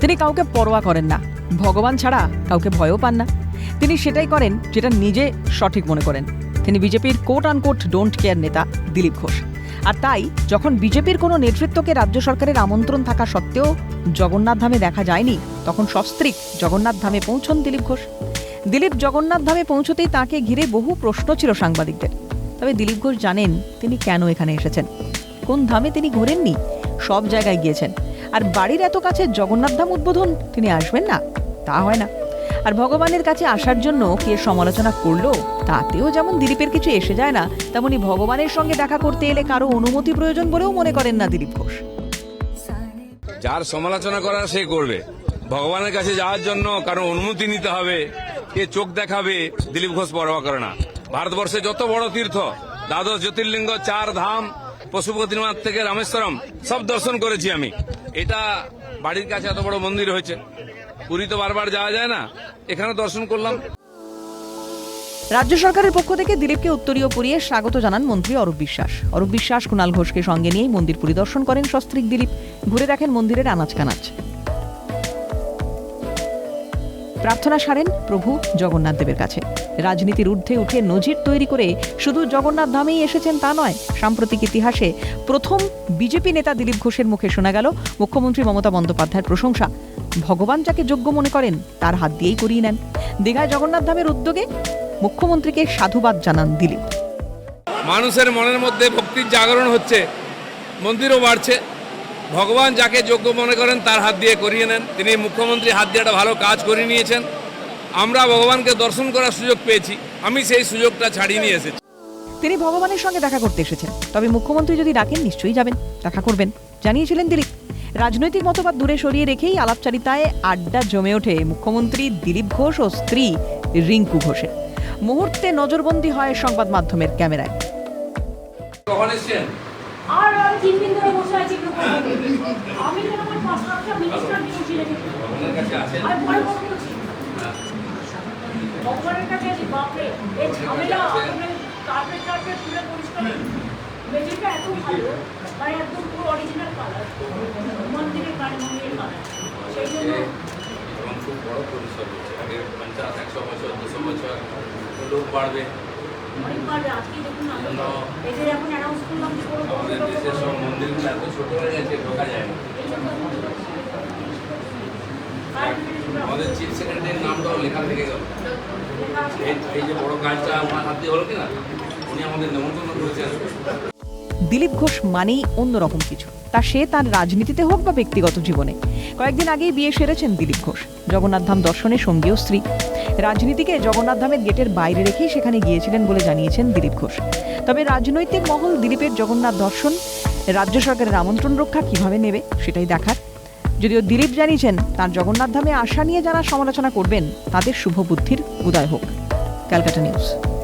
তিনি কাউকে পরোয়া করেন না। ভগবান ছাড়া কাউকে ভয়ও পান না। তিনি সেটাই করেন যেটা নিজে সঠিক মনে করেন। তিনি বিজেপির কোট আনকোট ডোন্ট কেয়ার নেতা দিলীপ ঘোষ। আর তাই যখন বিজেপির কোনো নেতৃত্বকে রাজ্য সরকারের আমন্ত্রণ থাকা সত্ত্বেও জগন্নাথ ধামে দেখা যায়নি, তখন সস্ত্রীক জগন্নাথ ধামে পৌঁছন দিলীপ ঘোষ। দিলীপ জগন্নাথ ধামে পৌঁছতেই তাকে ঘিরে বহু প্রশ্ন ছিল সাংবাদিকদের। তবে দিলীপ ঘোষ জানেন তিনি কেন এখানে এসেছেন? কোন ধামে তিনি ঘোরেননি? সব জায়গায় গিয়েছেন। আর বাড়ির এত কাছে জগন্নাথ ধাম উদ্বোধন, তিনি আসবেন না? তা হয় না। আর ভগবানের কাছে আসার জন্য কে সমালোচনা করল? তাতেও যেমন দিলীপের কিছু এসে যায় না, তেমনি ভগবানের সঙ্গে দেখা করতে এলে কারও অনুমতি প্রয়োজন বলেও মনে করেন না দিলীপ ঘোষ। যার সমালোচনা করার সে করবে। ভগবানের কাছে যাওয়ার জন্য কারও অনুমতি নিতে হবে। কে চোখ দেখাবে, দিলীপ ঘোষ পরোয়া করে না। ভারতবর্ষে যত বড় তীর্থ, দ্বাদশ জ্যোতির্লিঙ্গ চার ধাম পশুপতিনাথ থেকে রামেশ্বরম সব দর্শন করেছি আমি। এটা বাড়ির কাছে এত বড় মন্দির হয়েছে। পুরী তো বারবার যাওয়া যায় না। এখানে দর্শন করলাম। রাজ্য সরকারের পক্ষ থেকে দিলীপকে উত্তরীয় পরিয়ে স্বাগত জানান মন্ত্রী অরূপ বিশ্বাস। অরূপ বিশ্বাস, কুণাল ঘোষকে সঙ্গে নিয়েই মন্দির পরিদর্শন করেন সস্ত্রীক দিলীপ। ঘুরে দেখেন মন্দিরের আনাজ কানাজ। প্রার্থনা সারেন প্রভু জগন্নাথ দেবের কাছে। রাজনীতির ঊর্ধ্বে উঠে নজির তৈরি করে শুধু জগন্নাথ ধামেই এসেছেন তা নয়, সাম্প্রতিক ইতিহাসে প্রথম বিজেপি নেতা দিলীপ ঘোষের মুখে শোনা গেল মুখ্যমন্ত্রী মমতা বন্দ্যোপাধ্যায়ের প্রশংসা। ভগবান যাকে যোগ্য মনে করেন, তার হাত দিয়েই করিয়ে নেন। দীঘায় জগন্নাথ ধামের উদ্যোগে মুখ্যমন্ত্রীকে সাধুবাদ জানান দিলীপ। মানুষের মনের মধ্যে ভক্তির জাগরণ হচ্ছে, মন্দিরও বাড়ছে। ভগবান যাকে যোগ্য মনে করেন তার হাত দিয়ে করিয়ে নেন। তিনি মুখ্যমন্ত্রী হাত দিয়ে একটা ভালো কাজ করে নিয়েছেন। আমরা ভগবানকে দর্শন করার সুযোগ পেয়েছি। আমি সেই সুযোগটা ছাড়িয়ে নিয়ে এসেছি। তিনি ভগবানের সঙ্গে দেখা করতে এসেছেন। তবে মুখ্যমন্ত্রী যদি ডাকেন নিশ্চয়ই যাবেন। দেখা করবেন। জানিয়েছিলেন দিলীপ। রাজনৈতিক মতবাদ দূরে সরিয়ে রেখেই আলাপচারিতায় আড্ডা জমে ওঠে মুখ্যমন্ত্রী দিলীপ ঘোষ ও স্ত্রী রিঙ্কু ঘোষের। মুহূর্তে নজরবন্দি হয় সংবাদ মাধ্যমের ক্যামেরায়। কখন এসছেন? আর আমি তিন দিন ধরে বসে আছি আমি যেন আমার পাঁচ লাখটা মিনিস্টার রেখেছি কাছে আছেন? আমি পরে ফোন করছি ভগবানের কাছে আছি বাপরে। এই ঝামেলা কার্পেট টার্পেট তুলে পরিষ্কার মেঝেটা এত ভালো মানে একদম পুরো অরিজিনাল কালার মন্দিরের কালী মন্দিরের কালার সেই জন্য খুব বড় পরিসর হচ্ছে। আগে পঞ্চাশ একশো বছর দুশো বছর লোক বাড়বে। অনেকবার আজকে দেখুন না। জন্য এদের এখন অ্যানাউন্স করলাম যে কোনো বড় আমাদের দেশের সব মন্দিরগুলো এত ছোট হয়ে গেছে ঢোকা যায় না এই জন্য আর আমাদের চিফ সেক্রেটারির নামটাও লেখা থেকে গেল। এই যে বড় কাজটা ওনার হাত দিয়ে হলো কিনা, উনি আমাদের নেমন্তন্ন করেছেন। দিলীপ ঘোষ মানেই অন্যরকম কিছু। তা সে তার রাজনীতিতে হোক বা ব্যক্তিগত জীবনে। কয়েকদিন আগেই বিয়ে সেরেছেন দিলীপ ঘোষ। জগন্নাথ ধাম দর্শনে সঙ্গী ও স্ত্রী। রাজনীতিকে জগন্নাথ ধামের গেটের বাইরে রেখেই সেখানে গিয়েছিলেন বলে জানিয়েছেন দিলীপ ঘোষ। তবে রাজনৈতিক মহল দিলীপের জগন্নাথ দর্শন, রাজ্য সরকারের আমন্ত্রণ রক্ষা কীভাবে নেবে সেটাই দেখার। যদিও দিলীপ জানিয়েছেন, তার জগন্নাথ ধামে আশা নিয়ে যারা সমালোচনা করবেন, তাদের শুভ বুদ্ধির উদয় হোক। ক্যালকাটা নিউজ।